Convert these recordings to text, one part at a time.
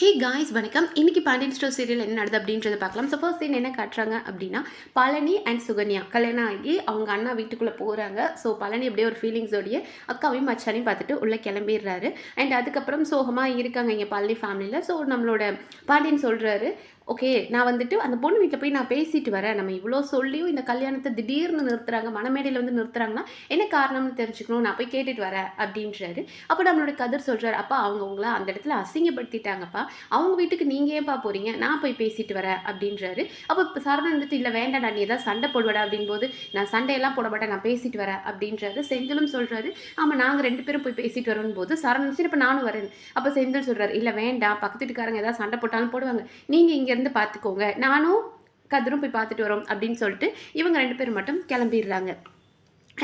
Hey guys வணக்கம். இன்னைக்கு Pandian store serial என்ன நடக்குது அப்படின்றத பார்க்கலாம். ஸோ ஃபர்ஸ்ட் சீன் என்ன காட்டுறாங்க அப்படின்னா பழனி அண்ட் சுகன்யா. கல்யாணம் ஆகி அவங்க அண்ணா வீட்டுக்குள்ளே போகிறாங்க ஸோ பழனி அப்படியே ஒரு ஃபீலிங்ஸோடைய அக்காவையும் மச்சானையும் பார்த்துட்டு உள்ளே கிளம்பிடுறாரு. அண்ட் அதுக்கப்புறம் சோகமாக இருக்காங்க இங்கே பழனி ஃபேமிலியில் ஸோ நம்மளோட பாண்டியன் சொல்கிறாரு ஓகே நான் வந்துட்டு அந்த பொண்ணு வீட்டில் போய் நான் பேசிட்டு வரேன். நம்ம இவ்வளோ சொல்லியும் இந்த கல்யாணத்தை திடீர்னு நிறுத்துறாங்க. மனமேடையில் வந்து நிறுத்துறாங்கன்னா என்ன காரணம்னு தெரிஞ்சுக்கணும்? நான் போய் கேட்டுட்டு வரேன். அப்படின்றாரு. அப்போ நம்மளோட கதிர் சொல்கிறார் அப்போ அவங்க அந்த இடத்துல அசிங்கப்படுத்திட்டாங்கப்பா. அவங்க வீட்டுக்கு நீங்கள் ஏன்ப்பா போகிறீங்க நான் போய் பேசிட்டு வரேன் அப்படின்றாரு. அப்போ இப்போ வந்துட்டு இல்லை வேண்டாடா நீ ஏதாவது சண்டை போடுவடா அப்படின்போது நான் சண்டையெல்லாம் போட மாட்டேன் நான் பேசிட்டு வரேன் அப்படின்றாரு. செந்திலும் சொல்கிறாரு ஆமாம் நாங்கள் ரெண்டு பேரும் போய் பேசிட்டு வரோம் போது சரண் சரி இப்போ நானும் வரேன். அப்போ செந்தில் சொல்கிறாரு இல்லை வேண்டாம் பக்கத்து வீட்டுக்காரங்க ஏதாவது சண்டை போட்டாலும் போடுவாங்க. நீங்கள் இங்கேருந்து பார்த்துக்கோங்க நானும் கதிரும் போய் பார்த்துட்டு வரோம் அப்படின்னு சொல்லிட்டு இவங்க ரெண்டு பேரும் மட்டும் கிளம்பிடுறாங்க.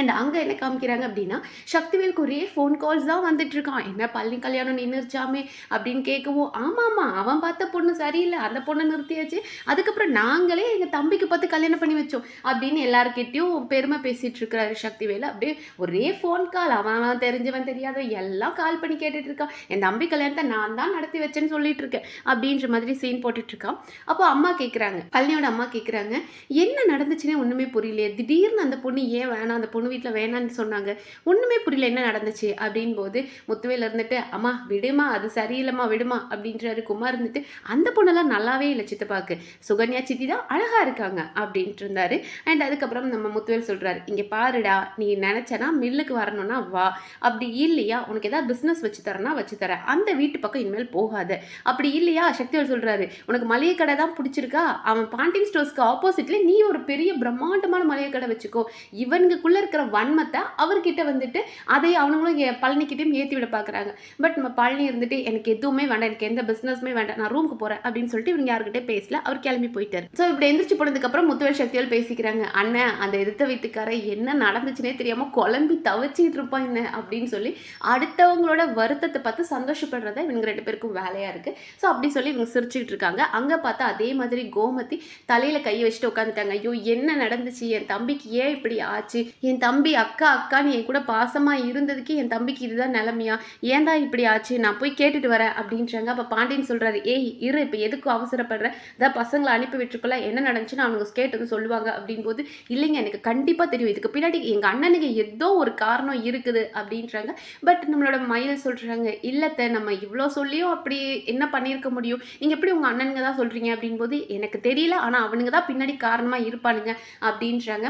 அண்ட் அங்கே என்ன காமிக்கிறாங்க அப்படின்னா சக்திவேலுக்கு ஒரே ஃபோன் கால்ஸ் தான் வந்துட்டு இருக்கான் என்ன பள்ளி கல்யாணம் நின்றுச்சாமே அப்படின்னு கேட்கவும் ஆமாம்மா அவன் பார்த்த பொண்ணு சரியில்லை. அந்த பொண்ணை நிறுத்தியாச்சு. அதுக்கப்புறம் நாங்களே எங்கள் தம்பிக்கு பார்த்து கல்யாணம் பண்ணி வச்சோம். அப்படின்னு எல்லாருக்கிட்டையும் பெருமை பேசிகிட்டு இருக்கிறாரு சக்திவேல். அப்படியே ஒரே ஃபோன் கால் அவன் தெரிஞ்சவன் தெரியாத எல்லாம் கால் பண்ணி கேட்டுட்டு இருக்கான். என் தம்பி கல்யாணத்தை நான் தான் நடத்தி வச்சேன்னு சொல்லிட்டு இருக்கேன். அப்படின்ற மாதிரி சீன் போட்டுட்ருக்கான் அப்போ அம்மா கேட்குறாங்க பழனியோட அம்மா கேட்குறாங்க என்ன நடந்துச்சுன்னே ஒன்றுமே புரியலையே. திடீர்னு அந்த பொண்ணு ஏன் வேணாம்? அந்த பொண்ணு வீட்டில் வேணான்னு சொன்னாங்க. ஒன்றுமே புரியல என்ன நடந்துச்சு? அப்படின் போது முத்துவேல் இருந்துட்டு அம்மா விடுமா அது சரியில்லைம்மா விடுமா அப்படின்றாரு குமார் இருந்துட்டு அந்த பொண்ணெல்லாம் நல்லாவே இல்லை சித்தப்பாக்கு. சுகன்யா சித்தி தான் அழகாக இருக்காங்க அப்படின்ட்டு இருந்தாரு. அண்ட் அதுக்கப்புறம் நம்ம முத்துவேல் சொல்கிறாரு இங்கே பாருடா நீ நினச்சனா மில்லுக்கு வரணும்னா வா. அப்படி இல்லையா உனக்கு ஏதாவது பிஸ்னஸ் வச்சு தரேன்னா வச்சு தரேன். அந்த வீட்டு பக்கம் இனிமேல் போகாத. அப்படி இல்லையா சக்திவேல் சொல்கிறாரு உனக்கு மளிகை கடை தான் பிடிச்சிருக்கா? அவன் பாண்டியன் ஸ்டோர்ஸ்க்கு ஆப்போசிட்ல நீ ஒரு பெரிய பிரம்மாண்டமான மளிகை கடை வச்சுக்கோ. இவனுக்குள்ளே இருக்கிற வன்மத்தை அவர்கிட்ட வந்துட்டு அதை அவனுங்களும் ஏ- பழனிக்கிட்டையும் ஏற்றி விட பார்க்குறாங்க பட் நம்ம பழனி இருந்துட்டு எனக்கு எதுவுமே வேண்டாம் எனக்கு எந்த பிஸ்னஸுமே வேண்டாம் நான் ரூமுக்கு போகிறேன் அப்படின்னு சொல்லிட்டு இவங்க யாருக்கிட்டே பேசல. அவர் கிளம்பி போயிட்டார். ஸோ இப்படி எந்திரிச்சு போனதுக்கப்புறம் முத்துவேல் சக்தியால் பேசிக்கிறாங்க அண்ணன் அந்த எதிர்த்த வீட்டுக்கார என்ன நடந்துச்சுனே தெரியாமல் குழம்பி தவிச்சிட்டு இருப்பான் என்ன? அப்படின்னு சொல்லி அடுத்தவங்களோட வருத்தத்தை பார்த்து சந்தோஷப்படுறத இவங்க ரெண்டு பேருக்கும் வேலையாக இருக்குது ஸோ அப்படி சொல்லி இவங்க சிரிச்சுக்கிட்டு இருக்காங்க. அங்கே பார்த்தா அதே மாதிரி கோமதி தலையில் கையை வச்சுட்டு உட்காந்துட்டாங்க ஐயோ என்ன நடந்துச்சு? என் தம்பிக்கு ஏன் இப்படி ஆச்சு? என் தம்பி அக்கா அக்கான்னு என் கூட பாசமாக இருந்ததுக்கு என் தம்பிக்கு இதுதான் நிலமையா? ஏன்டா இப்படி ஆச்சு? நான் போய் கேட்டுட்டு வரேன் அப்படின்றாங்க. அப்போ பாண்டியன் சொல்கிறாரு ஏய் இரு இப்போ எதுக்கும் அவசரப்படுற? இதான் பசங்களை அனுப்பி விட்டுருக்கல என்ன நடந்துச்சுன்னு அவங்க வந்து சொல்லுவாங்க. அப்படிங்கும்போது இல்லைங்க எனக்கு கண்டிப்பாக தெரியும். இதுக்கு பின்னாடி எங்கள் அண்ணனுக்கு ஏதோ ஒரு காரணம் இருக்குது. அப்படின்றாங்க. பட் நம்மளோட மயில் சொல்கிறாங்க இல்லத்தை நம்ம இவ்வளோ சொல்லியும் அப்படி என்ன பண்ணியிருக்க முடியும்? நீங்கள் எப்படி உங்கள் அண்ணனுங்க தான் சொல்கிறீங்க அப்படின்போது எனக்கு தெரியல ஆனால் அவனுங்க தான் பின்னாடி காரணமாக இருப்பானுங்க. அப்படின்றாங்க.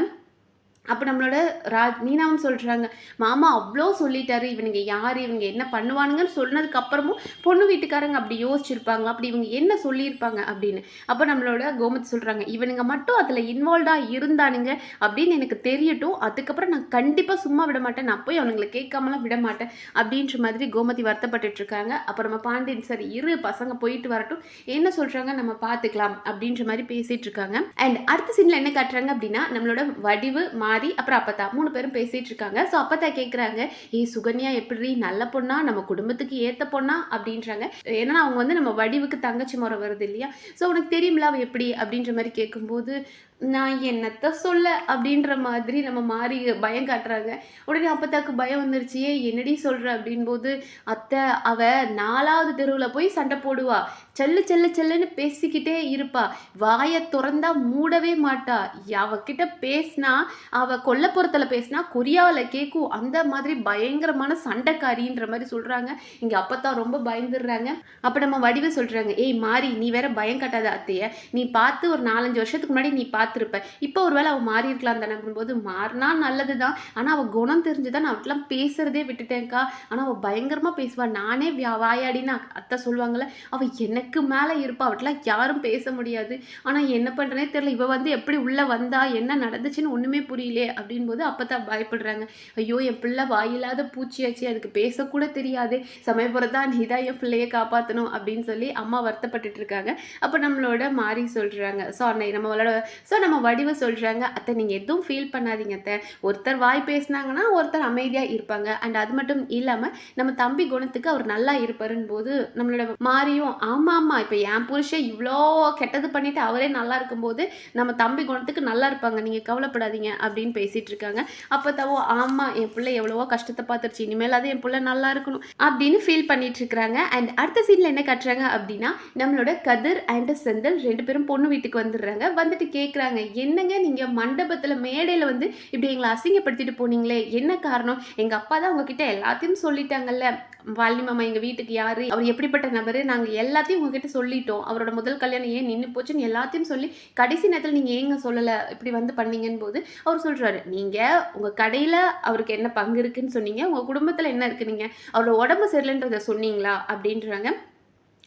அப்போ நம்மளோட ராஜ் மீனாவும் சொல்கிறாங்க மாமா அவ்வளோ சொல்லிட்டாரு இவனுங்க யார் இவங்க என்ன பண்ணுவானுங்கன்னு சொன்னதுக்கப்புறமும் பொண்ணு வீட்டுக்காரங்க அப்படி யோசிச்சிருப்பாங்க அப்படி இவங்க என்ன சொல்லியிருப்பாங்க? அப்படின்னு. அப்போ நம்மளோட கோமதி சொல்கிறாங்க இவனுங்க மட்டும் அதில் இன்வால்வ்டாக இருந்தானுங்க அப்படின்னு எனக்கு தெரியட்டும். அதுக்கப்புறம் நான் கண்டிப்பாக சும்மா விட மாட்டேன். நான் போய் அவனுங்களை கேட்காமலாம் விட மாட்டேன். அப்படின்ற மாதிரி கோமதி வருத்தப்பட்டுட்டு இருக்காங்க. அப்புறமா பாண்டியன் சார் இரு பசங்க போயிட்டு வரட்டும். என்ன சொல்கிறாங்க நம்ம பார்த்துக்கலாம் அப்படின்ற மாதிரி பேசிகிட்டு இருக்காங்க. அண்ட் அடுத்த சீனில் என்ன காட்டுறாங்க அப்படின்னா நம்மளோட வடிவு மா மாறி அப்புறம் அப்பத்தா மூணு பேரும் பேசிட்டு இருக்காங்க. ஸோ அப்பத்தா கேட்குறாங்க ஏ சுகன்யா எப்படி நல்ல பொண்ணா? நம்ம குடும்பத்துக்கு ஏற்ற பொண்ணா? அப்படின்றாங்க. ஏன்னா அவங்க வந்து நம்ம வடிவுக்கு தங்கச்சி முறை வருது இல்லையா? ஸோ உனக்கு தெரியுமில அவள் எப்படி? அப்படின்ற மாதிரி கேட்கும்போது நான் என்னத்த சொல்ல அப்படின்ற மாதிரி நம்ம மாறி பயம் காட்டுறாங்க. உடனே அப்பத்தாக்கு பயம் வந்துருச்சு. என்னடி சொல்கிற அப்படின்போது அத்தை அவ நாலாவது தெருவில் போய் சண்டை போடுவா. செல்லு செல்லு செல்லுன்னு பேசிக்கிட்டே இருப்பா. வாயை திறந்தா மூடவே மாட்டா. அவகிட்ட பேசினா அவ கொல்லப்புறத்தில் பேசினா கொரியாவில் கேட்கும் அந்த மாதிரி பயங்கரமான சண்டைக்காரின்ற மாதிரி சொல்கிறாங்க இங்கே அப்பத்தான் ரொம்ப பயந்துடுறாங்க. அப்போ நம்ம வடிவ சொல்கிறாங்க ஏய் மாறி நீ வேற பயம் காட்டாத அத்தைய. நீ பார்த்து ஒரு நாலஞ்சு வருஷத்துக்கு முன்னாடி நீ பார்த்து பார்த்துருப்பேன். இப்போ ஒருவேளை அவள் மாறி இருக்கலாம் தானே அப்படின்போது மாறினா நல்லது தான் ஆனால் அவள் குணம் தெரிஞ்சுதான் நான் அவட்லாம் பேசுறதே விட்டுட்டேன்க்கா. ஆனால் அவள் பயங்கரமாக பேசுவாள் நானே வியா- வாயாடின்னு அத்தை சொல்லுவாங்கல்ல அவள் எனக்கு மேலே இருப்பா. அவட்லாம் யாரும் பேச முடியாது. ஆனால் என்ன பண்ணுறனே தெரியல. இவள் வந்து எப்படி உள்ளே வந்தா என்ன நடந்துச்சுன்னு ஒன்றுமே புரியலையே அப்படின்போது அப்போ தான் பயப்படுறாங்க. ஐயோ என் பிள்ளை வாயில்லாத பூச்சியாச்சு அதுக்கு பேசக்கூட தெரியாது. சமயபுரத்தா நீ தான் என் பிள்ளையை காப்பாற்றணும் அப்படின்னு சொல்லி அம்மா வருத்தப்பட்டுட்டு இருக்காங்க. அப்போ நம்மளோட மாறி சொல்கிறாங்க ஸோ அன்னை நம்மளோட ஸோ ஸோ நம்ம வடிவு சொல்கிறாங்க அத்தை நீங்கள் எதுவும் ஃபீல் பண்ணாதீங்க அத்தை. ஒருத்தர் வாய் பேசுனாங்கன்னா ஒருத்தர் அமைதியாக இருப்பாங்க. அண்ட் அது மட்டும் இல்லாமல் நம்ம தம்பி குணத்துக்கு அவர் நல்லா இருப்பாருன்னு போது நம்மளோட மாறியும் ஆமாம் ஆமாம் இப்போ என் புருஷன் இவ்வளோ கெட்டது பண்ணிவிட்டு அவரே நல்லா இருக்கும்போது நம்ம தம்பி குணத்துக்கு நல்லா இருப்பாங்க. நீங்கள் கவலைப்படாதீங்க அப்படின்னு பேசிகிட்டு இருக்காங்க. அப்போ தவோ ஆமாம் என் பிள்ளை எவ்வளவோ கஷ்டத்தை பார்த்துருச்சு. இனிமேல் அது என் பிள்ளை நல்லா இருக்கணும் அப்படின்னு ஃபீல் பண்ணிட்டு இருக்கிறாங்க அண்ட் அடுத்த சீனில் என்ன கட்டுறாங்க அப்படின்னா நம்மளோட கதிர் அண்ட் செந்தில் ரெண்டு பேரும் பொண்ணு வீட்டுக்கு வந்துடுறாங்க. வந்துட்டு கேட்குறாங்க என்னங்க நீங்கள் மண்டபத்தில் மேடையில் வந்து இப்படி எங்களை அசிங்கப்படுத்திட்டு போனீங்களே? என்ன காரணம்? எங்கள் அப்பா தான் உங்ககிட்ட எல்லாத்தையும் சொல்லிட்டாங்கல்ல. வாலி மாமா எங்கள் வீட்டுக்கு யார்? அவர் எப்படிப்பட்ட நபர்? நாங்கள் எல்லாத்தையும் உங்ககிட்ட சொல்லிட்டோம். அவரோட முதல் கல்யாணம் ஏன் நின்று போச்சுன்னு எல்லாத்தையும் சொல்லி கடைசி நேரத்தில் நீங்கள் ஏங்க சொல்லலை? இப்படி வந்து பண்ணீங்கன்னு போது அவர் சொல்கிறாரு நீங்கள் உங்கள் கடையில் அவருக்கு என்ன பங்கு இருக்குன்னு சொன்னீங்க. உங்கள் குடும்பத்தில் என்ன இருக்குனீங்க நீங்கள் அவரோட உடம்பு சரியில்லைன்றதை சொன்னீங்களா? அப்படின்றாங்க.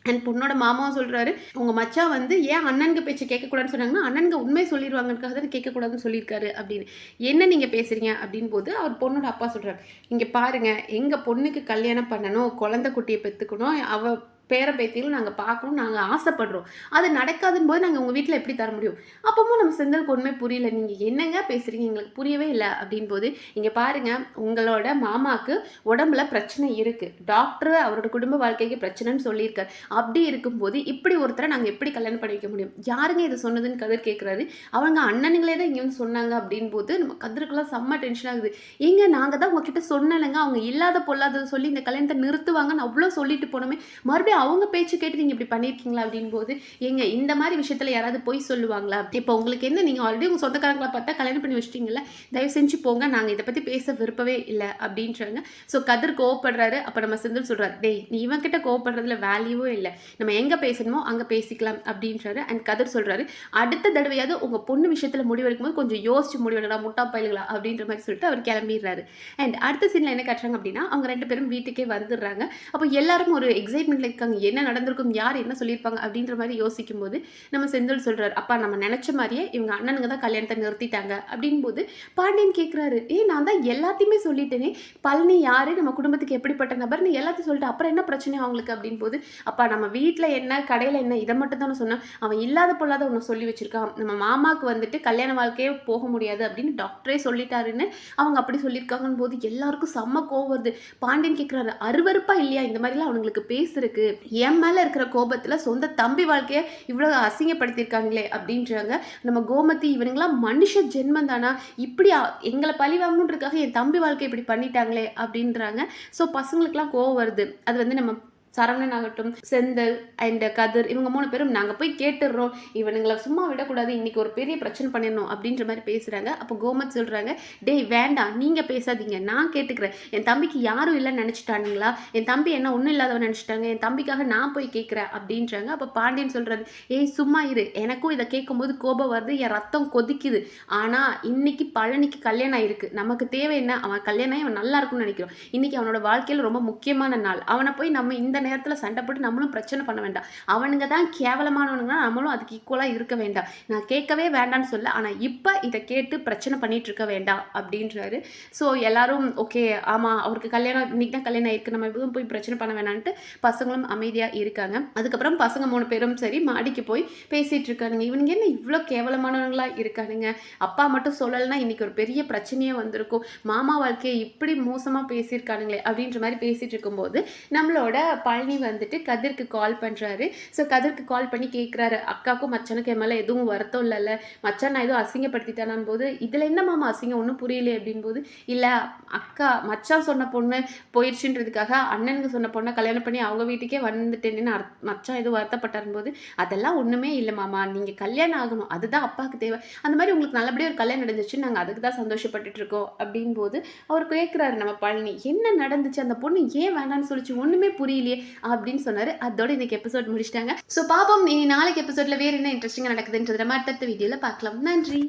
அண்ட் பொண்ணோட மாமாவும் சொல்கிறாரு உங்கள் மச்சா வந்து ஏன் அண்ணனுக்கு பேச்சு கேட்கக்கூடாதுன்னு சொன்னாங்கன்னா அண்ணனுக்கு உண்மை சொல்லிடுவாங்கக்காக தான் கேட்கக்கூடாதுன்னு சொல்லியிருக்காரு அப்படின்னு. என்ன நீங்கள் பேசுகிறீங்க அப்படின்னு போது அவர் பொண்ணோட அப்பா சொல்கிறாரு இங்கே பாருங்கள் எங்கள் பொண்ணுக்கு கல்யாணம் பண்ணணும் குழந்தை குட்டியை பெற்றுக்கணும் அவ பேரம்பேத்தியிலும் நாங்கள் பார்க்கணும் நாங்கள் ஆசைப்படுறோம். அது நடக்காதுன்னு போது நாங்கள் உங்கள் வீட்டில் எப்படி தர முடியும்? அப்பவும் நம்ம செந்தலுக்கு ஒன்றுமே புரியல. நீங்கள் என்னங்க பேசுகிறீங்க எங்களுக்கு புரியவே இல்லை அப்படின் போது இங்கே பாருங்கள் உங்களோட மாமாவுக்கு உடம்புல பிரச்சனை இருக்குது டாக்டர் அவரோட குடும்ப வாழ்க்கைக்கு பிரச்சனைன்னு சொல்லியிருக்காரு. அப்படி இருக்கும்போது இப்படி ஒருத்தரை நாங்கள் எப்படி கல்யாணம் பண்ணி வைக்க முடியும்? யாருங்க இதை சொன்னதுன்னு கதிர் கேட்குறாரு அவங்க அண்ணனுங்களே தான் இங்கே வந்து சொன்னாங்க அப்படின் போது நம்ம கதிருக்குலாம் செம்ம டென்ஷன் ஆகுது. ஏங்க நாங்கள் தான் உங்ககிட்ட சொன்னலைங்க அவங்க இல்லாத பொல்லாதது சொல்லி இந்த கல்யாணத்தை நிறுத்துவாங்கன்னு அவ்வளோ சொல்லிட்டு போனோமே. மறுபடியும் அவங்க பேச்சு கேட்டு நீங்கள் இப்படி பண்ணியிருக்கீங்களா அப்படின் போது ஏங்க இந்த மாதிரி விஷயத்தில் யாராவது போய் சொல்லுவாங்களா? இப்போ உங்களுக்கு என்ன நீங்கள் ஆல்ரெடி உங்கள் சொந்தக்காரங்களை பார்த்தா கல்யாணம் பண்ணி வச்சிட்டீங்களா தயவு செஞ்சு போங்க நாங்கள் இதை பற்றி பேச விருப்பவே இல்லை அப்படின்றாங்க. ஸோ கதிர் கோவப்படுறாரு அப்போ நம்ம செந்தில் சொல்கிறார் டேய் நீ இவன் கிட்ட கோவப்படுறதுல வேல்யூவும் இல்லை. நம்ம எங்கே பேசணுமோ அங்கே பேசிக்கலாம் அப்படின்றாரு. அண்ட் கதிர் சொல்கிறாரு அடுத்த தடவையாவது உங்கள் பொண்ணு விஷயத்தில் முடிவெடுக்கும் போது கொஞ்சம் யோசிச்சு முடிவெடுக்கலாம் முட்டா பயிலுங்களா அப்படின்ற மாதிரி சொல்லிட்டு அவர் கிளம்பிடுறாரு. அண்ட் அடுத்த சீனில் என்ன கட்டுறாங்க அப்படின்னா அவங்க ரெண்டு பேரும் வீட்டுக்கே வந்துடுறாங்க. அப்போ எல்லாரும் ஒரு எக்ஸைட்மெண்ட்ல இருக்காங்க. என்ன நடந்திருக்கும் யார் என்ன சொல்லியிருப்பாங்க அப்படின்ற மாதிரி யோசிக்கும் போது நம்ம செந்தில் சொல்றாரு அப்பா நம்ம நினைச்ச மாதிரியே இவங்க அண்ணனுங்க தான் கல்யாணத்தை நிறுத்திட்டாங்க. அப்படின் போது பாண்டியன் கேட்குறாரு ஏ நான் தான் எல்லாத்தையுமே சொல்லிட்டேனே பழனி யாரு நம்ம குடும்பத்துக்கு எப்படிப்பட்ட நபர்னு எல்லாத்தையும் சொல்லிட்டு அப்புறம் என்ன பிரச்சனை அவங்களுக்கு? அப்படின் போது அப்பா நம்ம வீட்டில் என்ன கடையில் என்ன இதை மட்டும் தானே சொன்னோம் அவன் இல்லாத பொல்லாத ஒன்று சொல்லி வச்சிருக்கான் நம்ம மாமாவுக்கு வந்துட்டு கல்யாண வாழ்க்கையே போக முடியாது அப்படின்னு டாக்டரே சொல்லிட்டாருன்னு அவங்க அப்படி சொல்லியிருக்காங்கன்னு போது எல்லாருக்கும் செம்ம கோவம் வருது. பாண்டியன் கேட்குறாரு அருவருப்பா இல்லையா இந்த மாதிரிலாம் அவனுங்களுக்கு பேசுறதுக்கு? என் மேலே இருக்கிற கோபத்தில் சொந்த தம்பி வாழ்க்கையை இவ்வளோ அசிங்கப்படுத்தியிருக்காங்களே அப்படின்றாங்க. நம்ம கோமதி இவனுங்களாம் மனுஷ ஜென்மம் தானா? இப்படி எங்களை பழி வாங்கணுன்றதுக்காக என் தம்பி வாழ்க்கை இப்படி பண்ணிட்டாங்களே அப்படின்றாங்க. ஸோ பசங்களுக்குலாம் கோவம் வருது. அது வந்து நம்ம சரவணன் ஆகட்டும் செந்தல் அண்ட் கதிர் இவங்க மூணு பேரும் நாங்கள் போய் கேட்டுடுறோம் இவனுங்களை சும்மா விடக்கூடாது. இன்னைக்கு ஒரு பெரிய பிரச்சனை பண்ணிடணும் அப்படின்ற மாதிரி பேசுகிறாங்க அப்போ கோமத் சொல்கிறாங்க டேய் வேண்டாம் நீங்கள் பேசாதீங்க. நான் கேட்டுக்கிறேன். என் தம்பிக்கு யாரும் இல்லைன்னு நினச்சிட்டானுங்களா? என் தம்பி என்ன ஒன்றும் இல்லாதவன் நினச்சிட்டாங்க. என் தம்பிக்காக நான் போய் கேட்குறேன் அப்படின்றாங்க. அப்போ பாண்டியன் சொல்கிறாரு ஏய் சும்மா இரு. எனக்கும் இதை கேட்கும்போது கோபம் வருது. என் ரத்தம் கொதிக்குது. ஆனால் இன்னைக்கு பழனிக்கு கல்யாணம் ஆயிருக்கு. நமக்கு தேவை என்ன? அவன் கல்யாணம் ஆகி அவன் நல்லா இருக்கும்னு நினைக்கிறோம். இன்னைக்கு அவனோட வாழ்க்கையில் ரொம்ப முக்கியமான நாள். அவனை போய் நம்ம இந்த நேரத்தில் சண்டை போட்டு நம்மளும் பிரச்சனை பண்ண வேண்டாம். அவனுங்க தான் கேவலமானவனுங்க நம்மளும் அதுக்கு ஈக்குவலாக இருக்க வேண்டாம். நான் கேட்கவே வேண்டாம்னு சொல்ல ஆனால் இப்போ இதை கேட்டு பிரச்சனை பண்ணிட்டு இருக்க வேண்டாம் அப்படின்றாரு. ஸோ எல்லாரும் ஓகே ஆமாம் அவருக்கு கல்யாணம் இன்னைக்கு தான் கல்யாணம் ஆயிருக்கு நம்ம எதுவும் போய் பிரச்சனை பண்ண வேணான்ட்டு பசங்களும் அமைதியாக இருக்காங்க. அதுக்கப்புறம் பசங்க மூணு பேரும் சரி மாடிக்கு போய் பேசிகிட்டு இருக்கானுங்க. இவனுங்க என்ன இவ்வளோ கேவலமானவங்களாக இருக்கானுங்க? அப்பா மட்டும் சொல்லலைன்னா இன்றைக்கி ஒரு பெரிய பிரச்சனையே வந்திருக்கும். மாமா வாழ்க்கையை இப்படி மோசமாக பேசியிருக்கானுங்களே அப்படின்ற மாதிரி பேசிகிட்டு இருக்கும்போது நம்மளோட பழனி வந்துட்டு கதிருக்கு கால் பண்ணுறாரு ஸோ கதிருக்கு கால் பண்ணி கேட்குறாரு அக்காவுக்கும் மச்சனுக்கு என் மேலே எதுவும் வருத்தம் இல்லைல்ல. மச்சான் நான் எதுவும் அசிங்கப்படுத்திட்டானான் போது இதில் என்ன மாமா அசிங்கம்? ஒன்றும் புரியலையே அப்படின் போது இல்லை அக்கா மச்சான் சொன்ன பொண்ணு போயிடுச்சுன்றதுக்காக அண்ணனுக்கு சொன்ன பொண்ணை கல்யாணம் பண்ணி அவங்க வீட்டுக்கே வந்துட்டேன்னு அர் மச்சான் எதுவும் வருத்தப்பட்டாரும் போது அதெல்லாம் ஒன்றுமே இல்லை மாமா. நீங்கள் கல்யாணம் ஆகணும். அதுதான் அப்பாவுக்கு தேவை. அந்த மாதிரி உங்களுக்கு நல்லபடியாக ஒரு கல்யாணம் நடந்துச்சு நாங்கள் அதுக்கு தான் சந்தோஷப்பட்டுட்டு இருக்கோம் அப்படின் போது அவர் கேட்குறாரு நம்ம பழனி என்ன நடந்துச்சு? அந்த பொண்ணு ஏன் வேணாம்னு சொல்லிச்சு? ஒன்றுமே புரியலையே. அப்படின்னு சொன்னார். அதோட இன்னைக்கு எபிசோட் முடிச்சிட்டாங்க. ஸோ பாப்போம் இனி நாளைக்கு எபிசோட்ல வேறு என்ன இன்ட்ரெஸ்டிங்காக நடக்குதுன்றத அடுத்த வீடியோவில் பார்க்கலாம். நன்றி.